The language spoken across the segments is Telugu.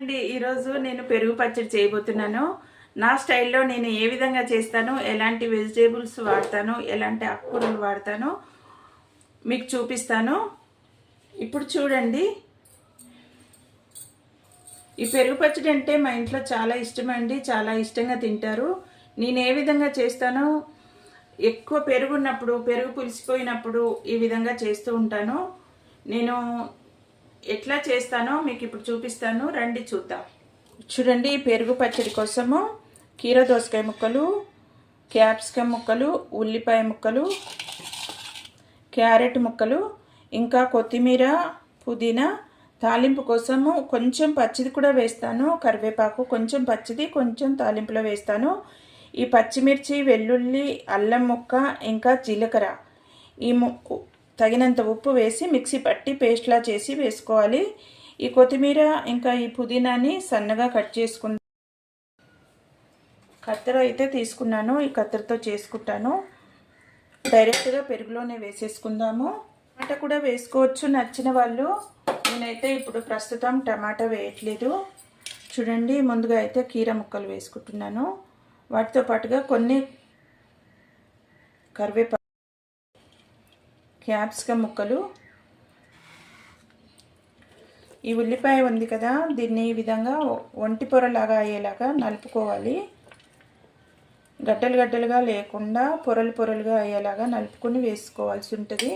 అండి ఈరోజు నేను పెరుగు పచ్చడి చేయబోతున్నాను. నా స్టైల్లో నేను ఏ విధంగా చేస్తాను ఎలాంటి వెజిటేబుల్స్ వాడతాను ఎలాంటి ఆకుకూరలు వాడతాను మీకు చూపిస్తాను. ఇప్పుడు చూడండి. ఈ పెరుగు పచ్చడి అంటే మా ఇంట్లో చాలా ఇష్టమండి చాలా ఇష్టంగా తింటారు. నేను ఏ విధంగా చేస్తానో ఎక్కువ పెరుగు ఉన్నప్పుడు పెరుగు పులిసిపోయినప్పుడు ఈ విధంగా చేస్తూ ఉంటాను. నేను ఎట్లా చేస్తానో మీకు ఇప్పుడు చూపిస్తాను. రండి చూద్దాం. చూడండి పెరుగు పచ్చడి కోసము కీర దోసకాయ ముక్కలు క్యాప్సికమ్ ముక్కలు ఉల్లిపాయ ముక్కలు క్యారెట్ ముక్కలు ఇంకా కొత్తిమీర పుదీనా తాలింపు కోసము కొంచెం పచ్చిది కూడా వేస్తాను. కరివేపాకు కొంచెం పచ్చిది కొంచెం తాలింపులో వేస్తాను. ఈ పచ్చిమిర్చి వెల్లుల్లి అల్లం ముక్క ఇంకా జీలకర్ర. ఈ తగినంత ఉప్పు వేసి మిక్సీ పట్టి పేస్ట్లా చేసి వేసుకోవాలి. ఈ కొత్తిమీర ఇంకా ఈ పుదీనాని సన్నగా కట్ చేసుకుందాం కత్తెర అయితే తీసుకున్నాను. ఈ కత్తెరతో చేసుకుంటాను. డైరెక్ట్గా పెరుగులోనే వేసేసుకుందాము. టమాటా కూడా వేసుకోవచ్చు నచ్చిన వాళ్ళు. నేనైతే ఇప్పుడు ప్రస్తుతం టమాటా వేయట్లేదు. చూడండి ముందుగా అయితే కీర ముక్కలు వేసుకుంటున్నాను. వాటితో పాటుగా కొన్ని కరివేపా క్యాప్సికమ్ ముక్కలు. ఈ ఉల్లిపాయ ఉంది కదా దీన్ని ఈ విధంగా ఒంటి పొరలాగా అయ్యేలాగా నలుపుకోవాలి. గడ్డలు గడ్డలుగా లేకుండా పొరలు పొరలుగా అయ్యేలాగా నలుపుకొని వేసుకోవాల్సి ఉంటుంది.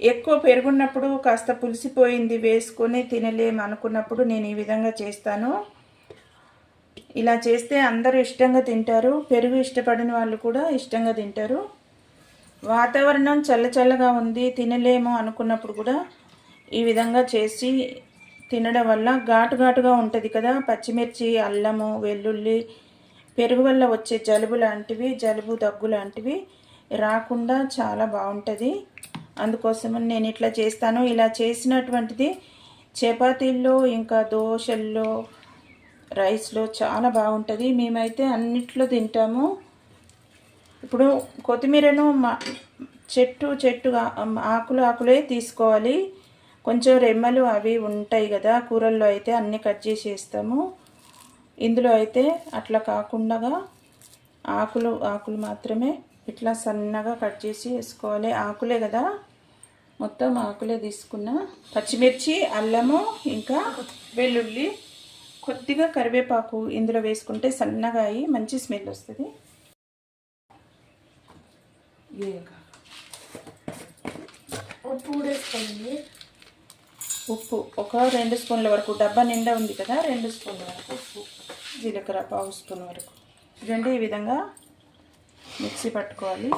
ఎక్కువ పెరుగున్నప్పుడు కాస్త పులిసిపోయింది వేసుకొని తినలేము అనుకున్నప్పుడు నేను ఈ విధంగా చేస్తాను. ఇలా చేస్తే అందరూ ఇష్టంగా తింటారు. పెరుగు ఇష్టపడిన వాళ్ళు కూడా ఇష్టంగా తింటారు. వాతావరణం చల్ల చల్లగా ఉంది తినలేము అనుకున్నప్పుడు కూడా ఈ విధంగా చేసి తినడం వల్ల ఘాటు ఘాటుగా ఉంటుంది కదా. పచ్చిమిర్చి అల్లము వెల్లుల్లి పెరుగు వల్ల వచ్చే జలుబు లాంటివి జలుబు దగ్గు లాంటివి రాకుండా చాలా బాగుంటుంది. అందుకోసమని నేను ఇట్లా చేస్తాను. ఇలా చేసినటువంటిది చపాతీల్లో ఇంకా దోశల్లో రైస్లో చాలా బాగుంటుంది. మేమైతే అన్నిట్లో తింటాము. ఇప్పుడు కొత్తిమీరను మా చెట్టు చెట్టుగా ఆకులు ఆకులే తీసుకోవాలి. కొంచెం రెమ్మలు అవి ఉంటాయి కదా కూరల్లో అయితే అన్నీ కట్ చేసి వేస్తాము ఇందులో అయితే అట్లా కాకుండా ఆకులు ఆకులు మాత్రమే ఇట్లా సన్నగా కట్ చేసి వేసుకోవాలి. ఆకులే కదా మొత్తం ఆకులే తీసుకున్న పచ్చిమిర్చి అల్లము ఇంకా వెల్లుల్లి కొద్దిగా కరివేపాకు ఇందులో వేసుకుంటే సన్నగా అయ్యి మంచి స్మెల్ వస్తుంది. ఉప్పు కూడా వేసుకోండి. ఉప్పు ఒక రెండు స్పూన్ల వరకు డబ్బా నిండా ఉంది కదా రెండు స్పూన్ల వరకు ఉప్పు జీలకర్ర పావు స్పూన్ వరకు. రెండు ఈ విధంగా మిక్సీ పట్టుకోవాలి.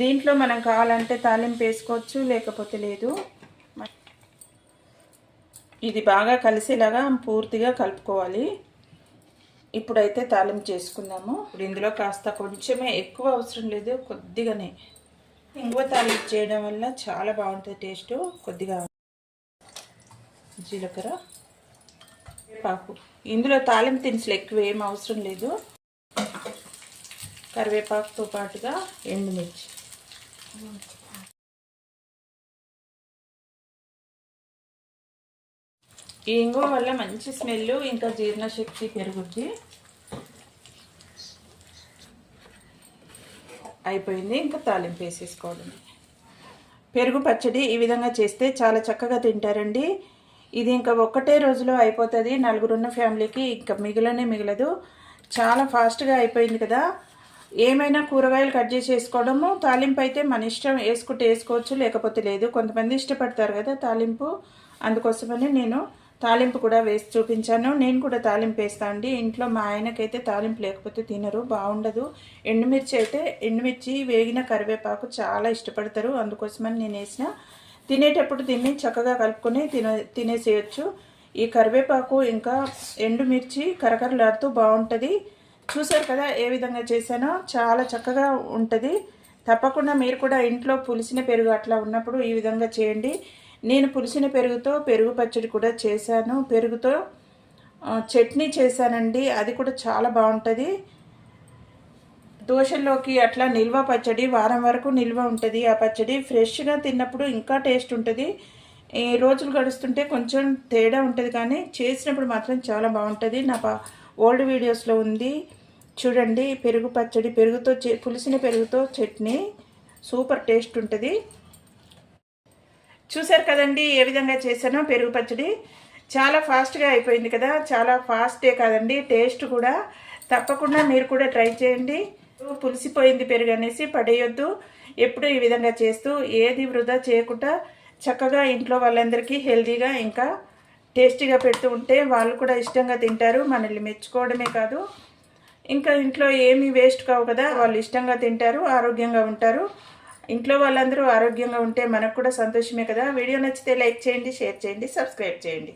దీంట్లో మనం కావాలంటే తాలింపు వేసుకోవచ్చు లేకపోతే లేదు. ఇది బాగా కలిసేలాగా పూర్తిగా కలుపుకోవాలి. ఇప్పుడైతే తాలింపు చేసుకుందాము. ఇప్పుడు ఇందులో కాస్త కొంచెమే ఎక్కువ అవసరం లేదు కొద్దిగానే. ఇంగువ తాలింపు చేయడం వల్ల చాలా బాగుంటుంది టేస్ట్ కొద్దిగా జీలకర్ర పాకు ఇందులో తాలింపు దినుసులు ఎక్కువ ఏం అవసరం లేదు. కరివేపాకుతో పాటుగా ఎండుమిర్చి. ఈ ఇంగువ వల్ల మంచి స్మెల్ ఇంకా జీర్ణశక్తి పెరుగుద్ది. అయిపోయింది ఇంకా తాలింపు వేసేసుకోవడం పెరుగు పచ్చడి ఈ విధంగా చేస్తే చాలా చక్కగా తింటారండి. ఇది ఇంకా ఒక్కటే రోజులో అయిపోతుంది. నలుగురున్న ఫ్యామిలీకి ఇంకా మిగిలనే మిగలదు. చాలా ఫాస్ట్గా అయిపోయింది కదా. ఏమైనా కూరగాయలు కట్ చేసి వేసుకోవడము. తాలింపు అయితే మన ఇష్టం వేసుకుంటే వేసుకోవచ్చు లేకపోతే లేదు. కొంతమంది ఇష్టపడతారు కదా తాలింపు. అందుకోసమని నేను తాలింపు కూడా వేసి చూపించాను. నేను కూడా తాలింపు వేస్తా అండి. ఇంట్లో మా ఆయనకైతే తాలింపు లేకపోతే తినరు బాగుండదు. ఎండుమిర్చి అయితే ఎండుమిర్చి వేగిన కరివేపాకు చాలా ఇష్టపడతారు. అందుకోసమని నేను వేసిన. తినేటప్పుడు తిని చక్కగా కలుపుకొని తినే తినేసేయచ్చు. ఈ కరివేపాకు ఇంకా ఎండుమిర్చి కరకరలాడుతూ బాగుంటుంది. చూసారు కదా ఏ విధంగా చేశానో? చాలా చక్కగా ఉంటుంది. తప్పకుండా మీరు కూడా ఇంట్లో పులిసిన పెరుగు అట్లా ఉన్నప్పుడు ఈ విధంగా చేయండి. నేను పులిసిన పెరుగుతో పెరుగు పచ్చడి కూడా చేశాను. పెరుగుతో చట్నీ చేశానండి. అది కూడా చాలా బాగుంటుంది. దోశల్లోకి అట్లా నిల్వ పచ్చడి వారం వరకు నిల్వ ఉంటుంది ఆ పచ్చడి. ఫ్రెష్గా తిన్నప్పుడు ఇంకా టేస్ట్ ఉంటుంది. ఈ రోజులు గడుస్తుంటే కొంచెం తేడా ఉంటుంది కానీ చేసినప్పుడు మాత్రం చాలా బాగుంటుంది. నా ఓల్డ్ వీడియోస్లో ఉంది. చూడండి పెరుగు పచ్చడి పెరుగుతో చే పులిసిన పెరుగుతో చట్నీ. సూపర్ టేస్ట్ ఉంటుంది. చూశారు కదండి ఏ విధంగా చేశానో పెరుగు పచ్చడి. చాలా ఫాస్ట్గా అయిపోయింది కదా చాలా ఫాస్టే కాదండి టేస్ట్ కూడా. తప్పకుండా మీరు కూడా ట్రై చేయండి. పులిసిపోయింది పెరుగు అనేసి పడేయొద్దు. ఎప్పుడు ఈ విధంగా చేస్తూ ఏది వృధా చేయకుండా చక్కగా ఇంట్లో వాళ్ళందరికీ హెల్దీగా ఇంకా టేస్టీగా పెడుతూ ఉంటే వాళ్ళు కూడా ఇష్టంగా తింటారు మనల్ని మెచ్చుకోవడమే కాదు. ఇంకా ఇంట్లో ఏమీ వేస్ట్ కావు కదా వాళ్ళు ఇష్టంగా తింటారు ఆరోగ్యంగా ఉంటారు. ఇంట్లో వాళ్ళందరూ ఆరోగ్యంగా ఉంటే మనకు కూడా సంతోషమే కదా. వీడియో నచ్చితే లైక్ చేయండి షేర్ చేయండి సబ్స్క్రైబ్ చేయండి.